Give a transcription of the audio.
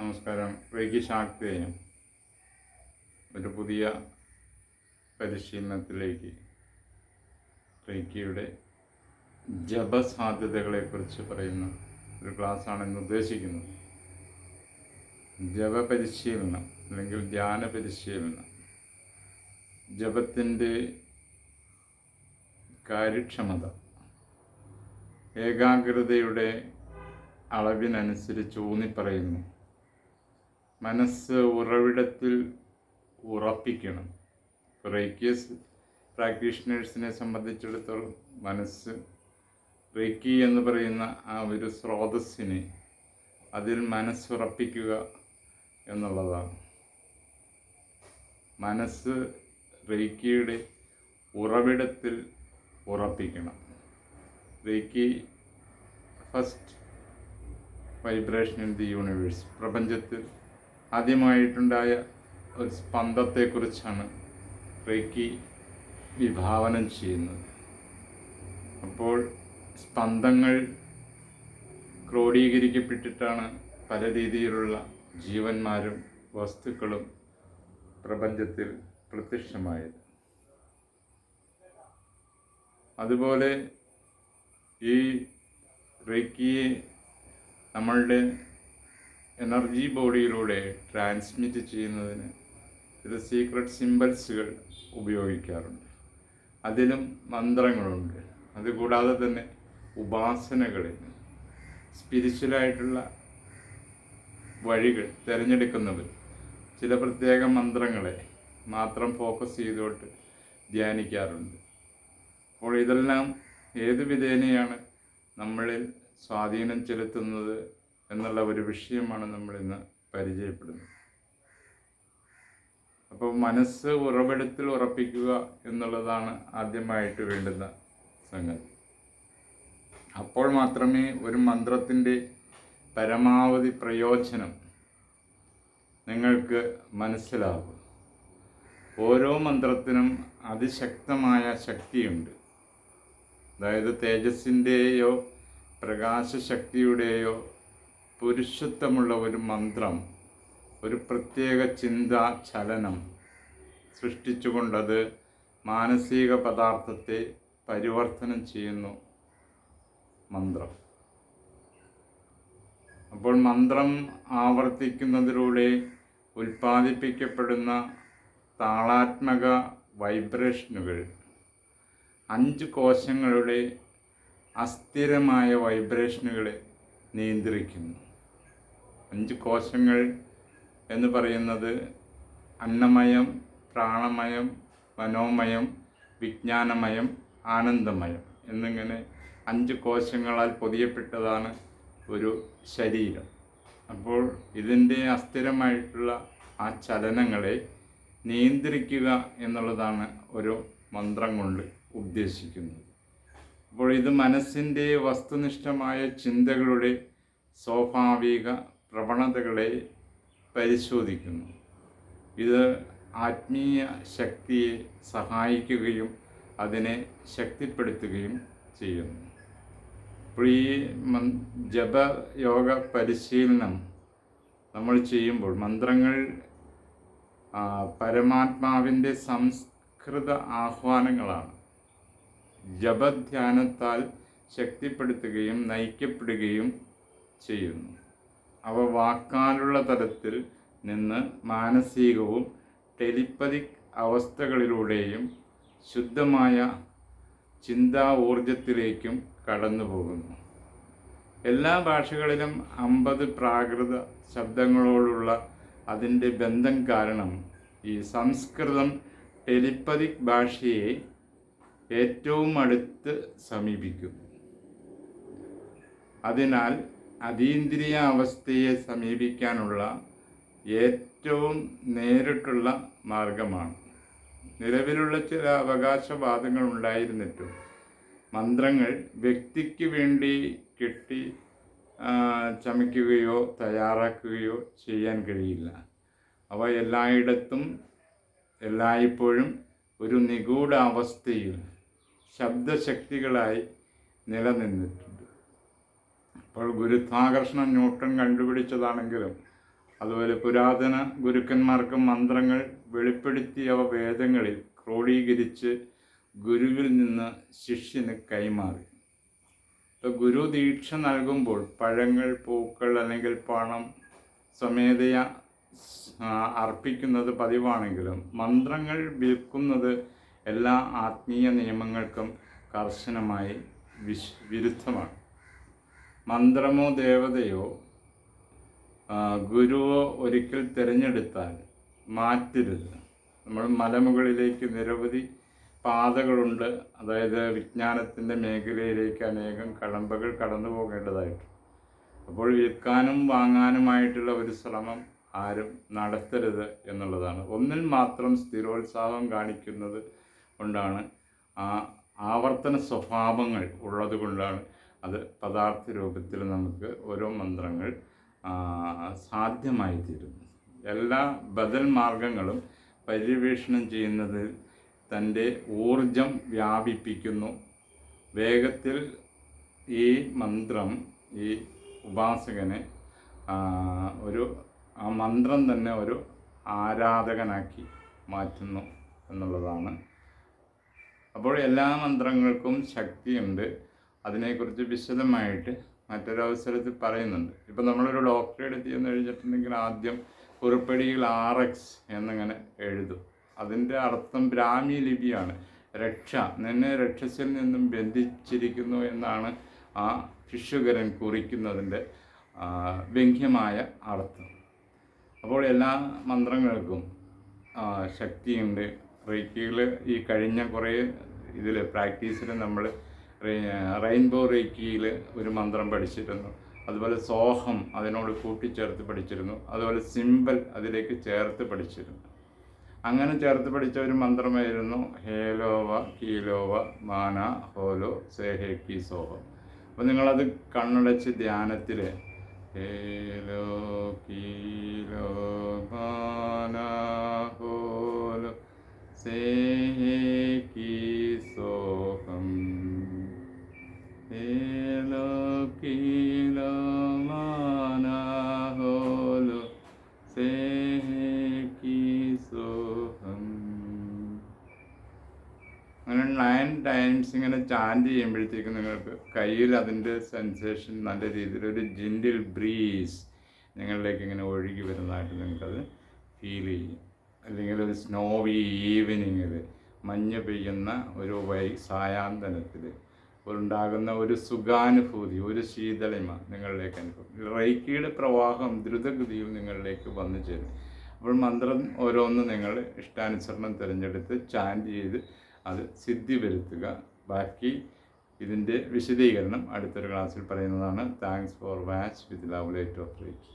നമസ്കാരം. വൈകിശാക്തേയം ശാക്തേയം ഒരു പുതിയ പരിശീലനത്തിലേക്ക് റേക്കിയുടെ ജപസാധ്യതകളെക്കുറിച്ച് പറയുന്ന ഒരു ക്ലാസ്സാണ് ഇന്ന് ഉദ്ദേശിക്കുന്നത്. ജപ പരിശീലനം അല്ലെങ്കിൽ ധ്യാന പരിശീലനം ജപത്തിന്റെ കാര്യക്ഷമത ഏകാഗ്രതയുടെ അളവിനനുസരിച്ച് ഊന്നിപ്പറയുന്നു. മനസ്സ് ഉറവിടത്തിൽ ഉറപ്പിക്കണം. റേക്കിയസ് പ്രാക്ടീഷണേഴ്സിനെ സംബന്ധിച്ചിടത്തോളം മനസ്സ് റേക്കി എന്ന് പറയുന്ന ആ ഒരു സ്രോതസ്സിനെ അതിൽ മനസ്സുറപ്പിക്കുക എന്നുള്ളതാണ്. മനസ്സ് റേക്കിയുടെ ഉറവിടത്തിൽ ഉറപ്പിക്കണം. Reiki first vibration in the universe. പ്രപഞ്ചത്തിൽ ആദ്യമായിട്ടുണ്ടായ ഒരു സ്പന്ദത്തെക്കുറിച്ചാണ് റേക്കി വിഭാവനം ചെയ്യുന്നത്. അപ്പോൾ സ്പന്ദങ്ങൾ ക്രോഡീകരിക്കപ്പെട്ടിട്ടാണ് പല രീതിയിലുള്ള ജീവന്മാരും വസ്തുക്കളും പ്രപഞ്ചത്തിൽ പ്രത്യക്ഷമായത്. അതുപോലെ ഈ റേക്കിയെ നമ്മളുടെ എനർജി ബോഡിയിലൂടെ ട്രാൻസ്മിറ്റ് ചെയ്യുന്നതിന് ചില സീക്രട്ട് സിമ്പൽസുകൾ ഉപയോഗിക്കാറുണ്ട്. അതിലും മന്ത്രങ്ങളുണ്ട്. അതുകൂടാതെ തന്നെ ഉപാസനകളിൽ സ്പിരിച്വലായിട്ടുള്ള വഴികൾ തിരഞ്ഞെടുക്കുന്നവർ ചില പ്രത്യേക മന്ത്രങ്ങളെ മാത്രം ഫോക്കസ് ചെയ്തുകൊണ്ട് ധ്യാനിക്കാറുണ്ട്. അപ്പോൾ ഇതെല്ലാം ഏത് വിധേനയാണ് നമ്മളിൽ സ്വാധീനം ചെലുത്തുന്നത് എന്നുള്ള ഒരു വിഷയമാണ് നമ്മൾ ഇന്ന് പരിചയപ്പെടുന്നത്. അപ്പോൾ മനസ്സ് ഉറവിടത്തിൽ ഉറപ്പിക്കുക എന്നുള്ളതാണ് ആദ്യമായിട്ട് വേണ്ടുന്ന സംഗതി. അപ്പോൾ മാത്രമേ ഒരു മന്ത്രത്തിന്റെ പരമാവധി പ്രയോജനം നിങ്ങൾക്ക് മനസ്സിലാകൂ. ഓരോ മന്ത്രത്തിനും അതിശക്തമായ ശക്തിയുണ്ട്. അതായത് തേജസ്സിന്റെയോ പ്രകാശശക്തിയുടെയോ പുരുഷത്വമുള്ള ഒരു മന്ത്രം ഒരു പ്രത്യേക ചിന്താ ചലനം സൃഷ്ടിച്ചുകൊണ്ടത് മാനസിക പദാർത്ഥത്തെ പരിവർത്തനം ചെയ്യുന്നു മന്ത്രം. അപ്പോൾ മന്ത്രം ആവർത്തിക്കുന്നതിലൂടെ ഉൽപ്പാദിപ്പിക്കപ്പെടുന്ന താളാത്മക വൈബ്രേഷനുകൾ അഞ്ച് കോശങ്ങളുടെ അസ്ഥിരമായ വൈബ്രേഷനുകളെ നിയന്ത്രിക്കുന്നു. അഞ്ച് കോശങ്ങൾ എന്ന് പറയുന്നത് അന്നമയം പ്രാണമയം മനോമയം വിജ്ഞാനമയം ആനന്ദമയം എന്നിങ്ങനെ അഞ്ച് കോശങ്ങളാൽ പൊതിയപ്പെട്ടതാണ് ഒരു ശരീരം. അപ്പോൾ ഇതിന്റെ അസ്ഥിരമായിട്ടുള്ള ആ ചലനങ്ങളെ നിയന്ത്രിക്കുക എന്നുള്ളതാണ് ഒരു മന്ത്രം കൊണ്ട് ഉദ്ദേശിക്കുന്നത്. അപ്പോൾ ഇത് മനസ്സിന്റെ വസ്തുനിഷ്ഠമായ ചിന്തകളുടെ സ്വാഭാവിക പ്രവണതകളെ പരിശോധിക്കുന്നു. ഇത് ആത്മീയ ശക്തിയെ സഹായിക്കുകയും അതിനെ ശക്തിപ്പെടുത്തുകയും ചെയ്യുന്നു. ഈ ജപയോഗ പരിശീലനം നമ്മൾ ചെയ്യുമ്പോൾ മന്ത്രങ്ങൾ പരമാത്മാവിന്റെ സംസ്കൃത ആഹ്വാനങ്ങളാണ്. ജപധ്യാനത്താൽ ശക്തിപ്പെടുത്തുകയും നയിക്കപ്പെടുകയും ചെയ്യുന്നു. അവ വാക്കാലുള്ള തലത്തിൽ നിന്ന് മാനസികവും ടെലിപ്പതിക് അവസ്ഥകളിലൂടെയും ശുദ്ധമായ ചിന്താ ഊർജത്തിലേക്കും കടന്നു പോകുന്നു എല്ലാ ഭാഷകളിലും അമ്പത് പ്രാകൃത ശബ്ദങ്ങളോടുള്ള അതിന്റെ ബന്ധം കാരണം ഈ സംസ്കൃതം ടെലിപ്പതിക് ഭാഷയെ ഏറ്റവും അടുത്ത് സമീപിക്കും അതിനാൽ അതീന്ദ്രിയ അവസ്ഥയെ സമീപിക്കാനുള്ള ഏറ്റവും നേരിട്ടുള്ള മാർഗമാണ്. നിലവിലുള്ള ചില അവകാശവാദങ്ങൾ ഉണ്ടായിരുന്നിട്ടും മന്ത്രങ്ങൾ വ്യക്തിക്ക് വേണ്ടി കെട്ടി ചമയ്ക്കുകയോ തയ്യാറാക്കുകയോ ചെയ്യാൻ കഴിയില്ല. അവ എല്ലായിടത്തും എല്ലായ്പ്പോഴും ഒരു നിഗൂഢ അവസ്ഥയിൽ ശബ്ദശക്തികളായി നിലനിന്നിട്ടുണ്ട്. അപ്പോൾ ഗുരുത്വാകർഷണം ന്യൂട്ടൺ കണ്ടുപിടിച്ചതാണെങ്കിലും അതുപോലെ പുരാതന ഗുരുക്കന്മാർക്ക് മന്ത്രങ്ങൾ വെളിപ്പെടുത്തിയവ വേദങ്ങളിൽ ക്രോഡീകരിച്ച് ഗുരുവിൽ നിന്ന് ശിഷ്യന് കൈമാറി. ഇപ്പോൾ ഗുരു ദീക്ഷ നൽകുമ്പോൾ പഴങ്ങൾ പൂക്കൾ അല്ലെങ്കിൽ പണം സ്വമേധയ അർപ്പിക്കുന്നത് പതിവാണെങ്കിലും മന്ത്രങ്ങൾ വിൽക്കുന്നത് എല്ലാ ആത്മീയ നിയമങ്ങൾക്കും കർശനമായി വിശ് വിരുദ്ധമാണ്. മന്ത്രമോ ദേവതയോ ഗുരുവോ ഒരിക്കൽ തിരഞ്ഞെടുത്താൽ മാറ്റരുത്. നമ്മൾ മലമുകളിലേക്ക് നിരവധി പാതകളുണ്ട്. അതായത് വിജ്ഞാനത്തിന്റെ മേഖലയിലേക്ക് അനേകം കടമ്പകൾ കടന്നു പോകേണ്ടതായിട്ട്. അപ്പോൾ വിൽക്കാനും വാങ്ങാനുമായിട്ടുള്ള ഒരു ശ്രമം ആരും നടത്തരുത് എന്നുള്ളതാണ്. ഒന്നിൽ മാത്രം സ്ഥിരോത്സാഹം കാണിക്കുന്നത് കൊണ്ടാണ് ആ ആവർത്തന സ്വഭാവങ്ങൾ ഉള്ളത് കൊണ്ടാണ് അത് പദാർത്ഥ രൂപത്തിൽ നമുക്ക് ഓരോ മന്ത്രങ്ങൾ സാധ്യമായി തീരുന്നു എല്ലാ ബദൽ മാർഗങ്ങളും പര്യവേഷണം ചെയ്യുന്നതിൽ തന്റെ ഊർജം വ്യാപിപ്പിക്കുന്നു. വേഗത്തിൽ ഈ മന്ത്രം ഈ ഉപാസകനെ ഒരു ആ മന്ത്രം തന്നെ ഒരു ആരാധകനാക്കി മാറ്റുന്നു എന്നുള്ളതാണ്. അപ്പോൾ എല്ലാ മന്ത്രങ്ങൾക്കും ശക്തിയുണ്ട്. അതിനെക്കുറിച്ച് വിശദമായിട്ട് മറ്റൊരവസരത്തിൽ പറയുന്നുണ്ട്. ഇപ്പം നമ്മളൊരു ഡോക്ടറെ ചെന്ന് എഴുതിയിട്ടുണ്ടെങ്കിൽ ആദ്യം കുറിപ്പടിയിൽ ആർ എക്സ് എന്നിങ്ങനെ എഴുതും. അതിന്റെ അർത്ഥം ബ്രാഹ്മി ലിപിയാണ്. രക്ഷ നിന്നെ രക്ഷസിൽ നിന്നും ബന്ധിച്ചിരിക്കുന്നു എന്നാണ് ആ ശിശുകരൻ കുറിക്കുന്നതിന്റെ വ്യംഗ്യമായ അർത്ഥം. അപ്പോൾ എല്ലാ മന്ത്രങ്ങൾക്കും ശക്തിയുണ്ട്. റേക്കിയിൽ ഈ കഴിഞ്ഞ കുറേ ഇതിൽ പ്രാക്ടീസിൽ നമ്മൾ റെയിൻബോ റേക്കിയിൽ ഒരു മന്ത്രം പഠിച്ചിരുന്നു. അതുപോലെ സോഹം അതിനോട് കൂട്ടിച്ചേർത്ത് പഠിച്ചിരുന്നു. അതുപോലെ സിമ്പൽ അതിലേക്ക് ചേർത്ത് പഠിച്ചിരുന്നു. അങ്ങനെ ചേർത്ത് പഠിച്ച ഒരു മന്ത്രമായിരുന്നു ഹേലോവ കീലോവ മാന ഹോലോ സേഹേ കി സോഹം. അപ്പോൾ നിങ്ങളത് കണ്ണടച്ച് ധ്യാനത്തിൽ ഹേലോ കീലോ മാന ഹോലോ സേഹേ കി സോഹം അങ്ങനെ നയൻ ടൈംസ് ഇങ്ങനെ ചാന്റ് ചെയ്യുമ്പോഴത്തേക്കും നിങ്ങൾക്ക് കയ്യിൽ അതിന്റെ സെൻസേഷൻ നല്ല രീതിയിൽ ഒരു ജിൻഡിൽ ബ്രീസ് നിങ്ങളിലേക്ക് ഇങ്ങനെ ഒഴുകി വരുന്നതായിട്ട് നിങ്ങൾക്കത് ഫീൽ ചെയ്യും. അല്ലെങ്കിൽ ഒരു സ്നോവി ഈവനിങ്ങിൽ മഞ്ഞ് പെയ്യുന്ന ഒരു വൈ സായാന്തനത്തിൽ ഉണ്ടാകുന്ന ഒരു സുഖാനുഭൂതി ഒരു ശീതളിമ നിങ്ങളിലേക്ക് അനുഭവം. റൈക്കിയുടെ പ്രവാഹം ദ്രുതഗതിയിൽ നിങ്ങളിലേക്ക് വന്നു ചേരും. അപ്പോൾ മന്ത്രം ഓരോന്ന് നിങ്ങൾ ഇഷ്ടാനുസരണം തിരഞ്ഞെടുത്ത് ചാന്റ് ചെയ്ത് അത് സിദ്ധി വരുത്തുക. ബാക്കി ഇതിന്റെ വിശദീകരണം അടുത്തൊരു ക്ലാസ്സിൽ പറയുന്നതാണ്. Thanks for watch with love light of Reiki